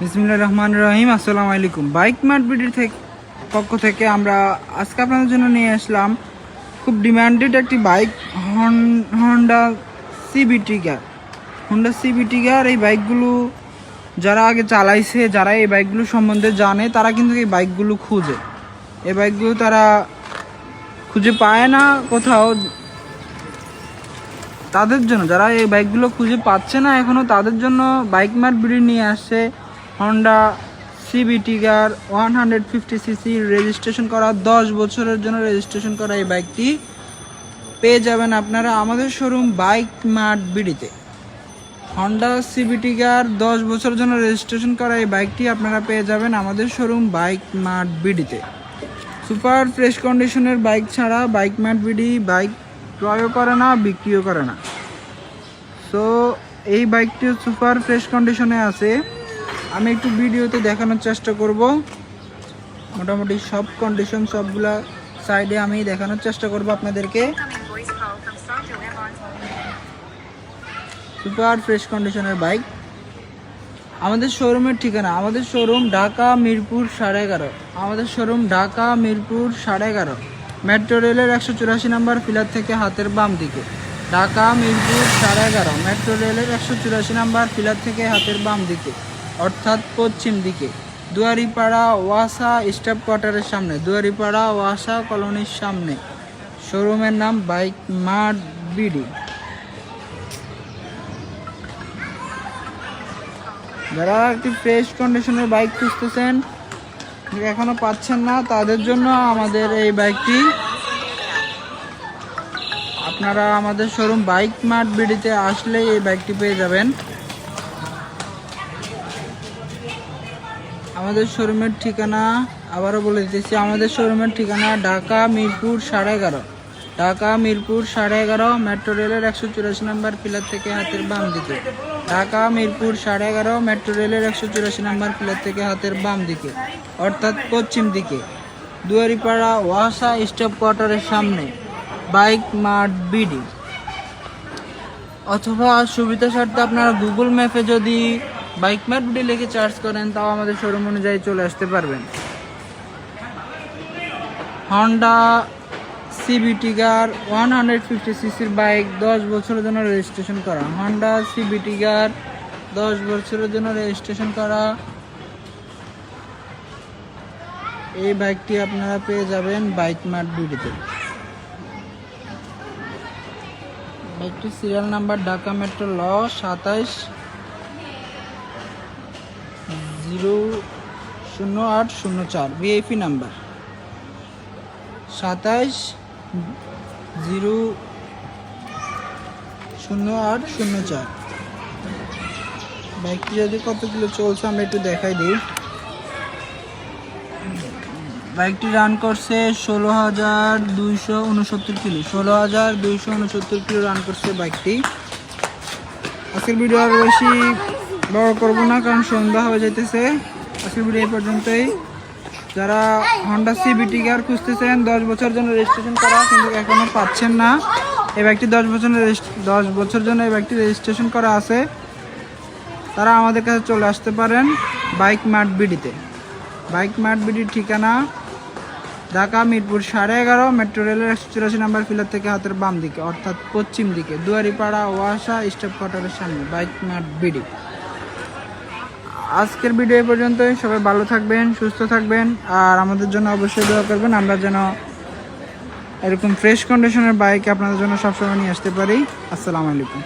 বিসমুল্লাহ রহমান রহিম, আসসালামু আলাইকুম। বাইক মার্ট বিডির থেকে পক্ষ থেকে আমরা আজকে আপনাদের জন্য নিয়ে আসলাম খুব ডিমান্ডেড একটি বাইক, হন Honda CB trigger Honda CB trigger এই বাইকগুলো যারা আগে চালাইছে, যারা এই বাইকগুলো সম্বন্ধে জানে, তারা কিন্তু এই বাইকগুলো খুঁজে। এই বাইকগুলো তারা খুঁজে পায় না কোথাও। তাদের জন্য, যারা এই বাইকগুলো খুঁজে পাচ্ছে না এখনও তাদের জন্য বাইক মার্ট বিডি নিয়ে আসছে। Honda CB trigger one hundred fifty CC registration করা, দশ বছরের জন্য রেজিস্ট্রেশন করা এই বাইকটি পেয়ে যাবেন আপনারা আমাদের শোরুম বাইক মার্ট বিডিতে। হন্ডা সিবিটি গার দশ বছরের জন্য রেজিস্ট্রেশন করা এই বাইকটি আপনারা পেয়ে যাবেন আমাদের শোরুম বাইক মার্ট বিডিতে। সুপার ফ্রেশ কন্ডিশনের বাইক ছাড়া বাইক ম্যাট বিডি বাইক ক্রয়ও করে না, বিক্রিও করে না। সো এই বাইকটি সুপার ফ্রেশ কন্ডিশনে আছে। আমি একটু ভিডিওতে দেখানোর চেষ্টা করব। মোটামুটি সব কন্ডিশন সবগুলা সাইডে আমি দেখানোর চেষ্টা করব আপনাদেরকে. সুপার ফ্রেশ কন্ডিশনের বাইক আমাদের শোরুমের ঠিকানা, আমাদের শোরুম ঢাকা, মিরপুর, সাড়ে এগারো। আমাদের শোরুম ঢাকা, মিরপুর, সাড়ে এগারো। মেট্রো রেলের একশো চুরাশি নাম্বার পিলার থেকে হাতের বাম দিকে। ঢাকা, মিরপুর, সাড়ে এগারো। মেট্রো রেলের একশো চুরাশি নাম্বার পিলার থেকে হাতের বাম দিকে। অর্থাৎ পশ্চিম দিকে। দুয়ারিপাড়া ওয়াসা স্টাফ কোয়ার্টারের সামনে। দুয়ারিপাড়া ওয়াসা কলোনির সামনে। শোরুমের নাম বাইক মার্ট বিডি। যারা একটি ফ্রেশ কন্ডিশনের বাইক খুঁজতেছেন, এখনও পাচ্ছেন না, তাদের জন্য আমাদের এই বাইকটি। আপনারা আমাদের শোরুম বাইক মার্ট বিডিতে আসলে এই বাইকটি পেয়ে যাবেন। আমাদের শোরুমের ঠিকানা আবারও বলে দিতেছি, আমাদের শোরুমের ঠিকানা ঢাকা মিরপুর সাড়ে এগারো। ঢাকা মিরপুর সাড়ে এগারো, মেট্রো রেলের একশো চুরাশি নম্বর পিলার থেকে হাতের বাম দিকে। ঢাকা মিরপুর সাড়ে এগারো, মেট্রো রেলের একশো চুরাশি নম্বর পিলার থেকে হাতের বাম দিকে, অর্থাৎ পশ্চিম দিকে। দুয়ারিপাড়া ওয়াসা স্টপ কোয়ার্টারের সামনে, বাইক মার্ট বিডি। অথবা সুবিধা স্বার্থে আপনারা গুগল ম্যাপে যদি বাইক বিডি লিখে চার্জ করেন, তাও আমাদের শোরুম অনুযায়ী চলে আসতে পারবেন। Honda CB trigger one hundred fifty সিসির বাইক দশ বছরের জন্য রেজিস্ট্রেশন করা। হন্ডা সিবিটি গার দশ বছরের জন্য রেজিস্ট্রেশন করা। এই বাইকটি আপনারা পেয়ে যাবেন বাইক মার্ট বিডিতে। বাইকটি সিরিয়াল নাম্বার ঢাকা মেট্রো ল সাতাইশ জিরো শূন্য আট শূন্য চার ভিআইপি নাম্বার সাতাইশ জিরো শূন্য আট শূন্য চার। বাইকটি যদি কত কিলো চলছে? আমরা একটু দেখাই দিই। বাইকটি রান করছে ষোলো হাজার দুইশো উনসত্তর কিলো। ষোলো হাজার দুইশো উনসত্তর কিলো রান করছে বাইকটি। আজকের ভিডিও আর বেশি বড় করব না, কারণ সন্ধ্যা হয়ে যেতেছে আজকের ভিডিও এই পর্যন্তই। যারা হন্ডা সিবিটি কার খুঁজতেছেন, দশ বছর জন্য রেজিস্ট্রেশন করা, কিন্তু এখনও পাচ্ছেন না। এই বাইকটি দশ বছর দশ বছর জন্য এই বাইকটি রেজিস্ট্রেশন করা আছে। তারা আমাদের কাছে চলে আসতে পারেন বাইক মার্ট বিডিতে। বাইক মার্ট বিডির ঠিকানা ঢাকা, মিরপুর, সাড়ে এগারো, মেট্রো রেলের একশো চুরাশি নাম্বার পিলার থেকে হাতের বাম দিকে, অর্থাৎ পশ্চিম দিকে, দুয়ারিপাড়া, ওয়াসা স্টেপ কোয়ার্টারের সামনে, বাইক মার্ট বিডি। আজকের ভিডিও এই পর্যন্তই। সবাই ভালো থাকবেন, সুস্থ থাকবেন, আর আমাদের জন্য অবশ্যই দোয়া করবেন। আমরা যেন এরকম ফ্রেশ কন্ডিশনের বাইক আপনাদের জন্য সবসময় নিয়ে আসতে পারি। আসসালামু আলাইকুম।